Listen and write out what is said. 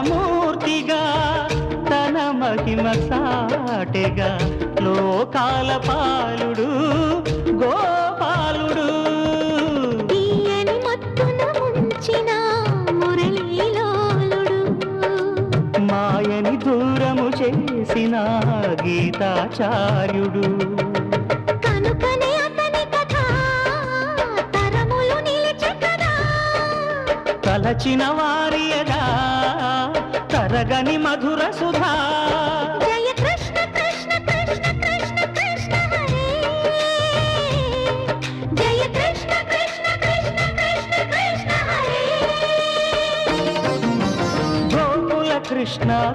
మూర్తిగా తన మహిమ సాటిగా లోకాల పాలుడు గోపాలుడు. మాయని దూరము చేసిన గీతాచార్యుడు. తలచిన వారియదా తరగని మధుర సుధా. జయ కృష్ణ కృష్ణ కృష్ణ కృష్ణ కృష్ణ హరే. జయ కృష్ణ కృష్ణ కృష్ణ కృష్ణ కృష్ణ హరే. గోకుల కృష్ణ